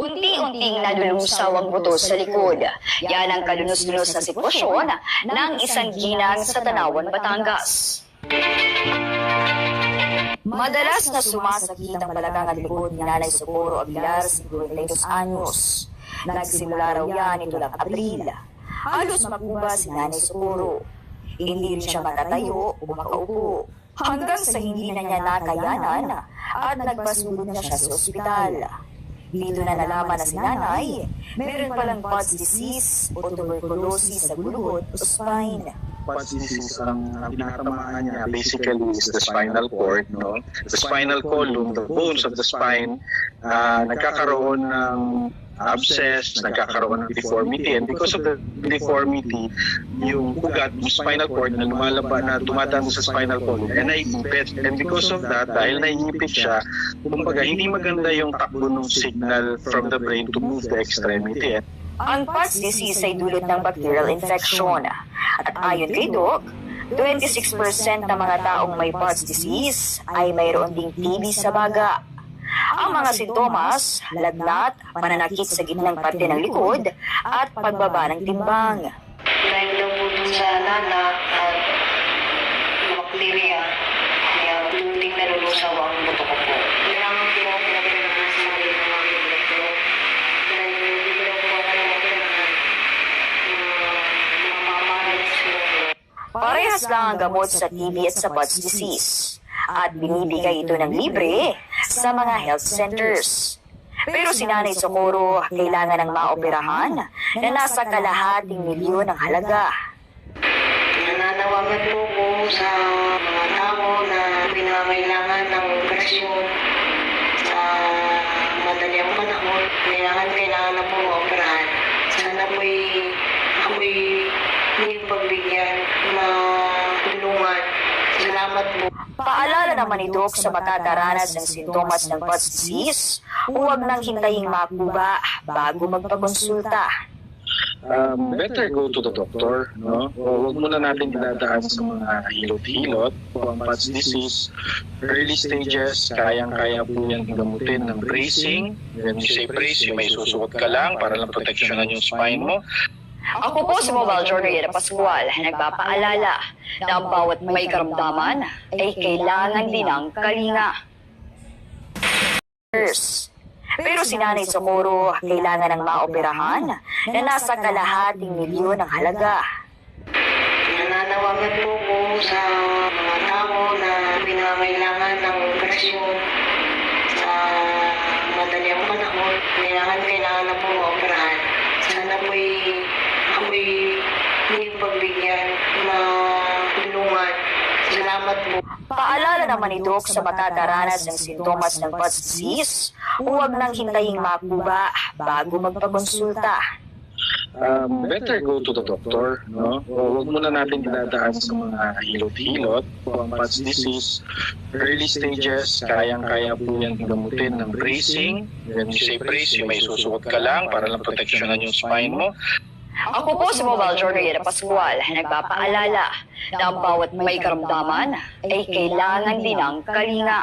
Unti-unting nalulusaw ang buto sa likod. Yan ang kalunos-lunos na sitwasyon ng isang ginang sa Tanawan, Batangas. Madalas na sumasakit ang balagang at likod ni Nanay Socorro Aguilar, 52 anyos. Nagsimula raw yan ito lang Abril. Halos makuba si Nanay Socorro. Hindi rin siya makatayo o makaupo. Hanggang sa hindi na niya nakayanan at nagpasulod na siya sa ospital. Dito na nalaman na si nanay, meron palang Pott's disease o tuberculosis sa guluhod o spine. Disease ang ang pinakatamaan niya basically is the spinal cord, no? The spinal column, the bones of the spine, ah, nagkakaroon ng abscess, nagkakaroon ng deformity. And because of the deformity, yung ugat, yung spinal cord na lumalaba na dumadaan sa spinal column, ay naiipit. And because of that, dahil naiipit siya, kumbaga, hindi maganda yung takbo ng signal from the brain to move the extremity. Ang Pott's disease ay dulot ng bacterial infection. At ayon kay Doc, 26% ng mga taong may Pott's disease ay mayroon ding TB sa baga. Ang mga sintomas, lagnat, pananakit sa gitnang parte ng likod, at pagbaba ng timbang. Dahil daw po dun sa nanak at bacteria, kaya unting nalulusaw ang buto ko po. Kailangan po ako pinapinahan sa mga ng mga doktor. Dahil hindi ko daw po ako napinahan na mamamahalas ko po. Parehas lang ang gamot sa TB at sa Pott's disease. At binibigay ito ng libre sa mga health centers. Pero si Nanay Socorro kailangan ng maoperahan na nasa kalahating milyon ang halaga. Nananawagan po ko sa mga tao na pinangailangan ng operasyon sa madaling panahon. Kailangan, kailangan na po maoperahan. Sana po'y ako'y hindi pagbigyan na tulungan. Salamat po. Paalala naman ni Doc sa makakaranas ng sintomas ng Pott's disease, huwag nang hintaying makuba bago magpakonsulta. um, better go to the doctor, no? O huwag muna natin dinadaan sa mga hilot-hilot. Kung ang Pott's disease, early stages, kayang-kaya po yan gamutin ng bracing. When you say bracing, may susuot ka lang para lang proteksyonan yung spine mo. Ako po si Mobile Journal Yera Pascual, nagpapaalala na ang bawat may karamdaman ay kailangan din ng kalinga. Pero si Nanay Socorro kailangan ng maoperahan na nasa kalahating milyon ang halaga. Nananawagan po ko sa mga tao na pinangailangan ng operasyon sa madaling panahon. Kailangan, kailangan na po maoperahan. Sana po'y ako'y hindi pagbigyan na tulungan. Salamat po. Paalala naman ni Doc sa makakaranas ng sintomas ng Pott's disease, huwag nang hintaying makuba bago magpakonsulta. um, better go to the doctor, no? O huwag muna natin dinadaan sa mga hilot-hilot. Kung ang Pott's disease, early stages, kayang-kaya po yan gamutin ng bracing. When you say bracing, may susuot ka lang para lang proteksyonan yung spine mo. Ako po si Mobile Journal Yera Pascual, nagpapaalala na ang bawat may karamdaman ay kailangan din ng kalinga.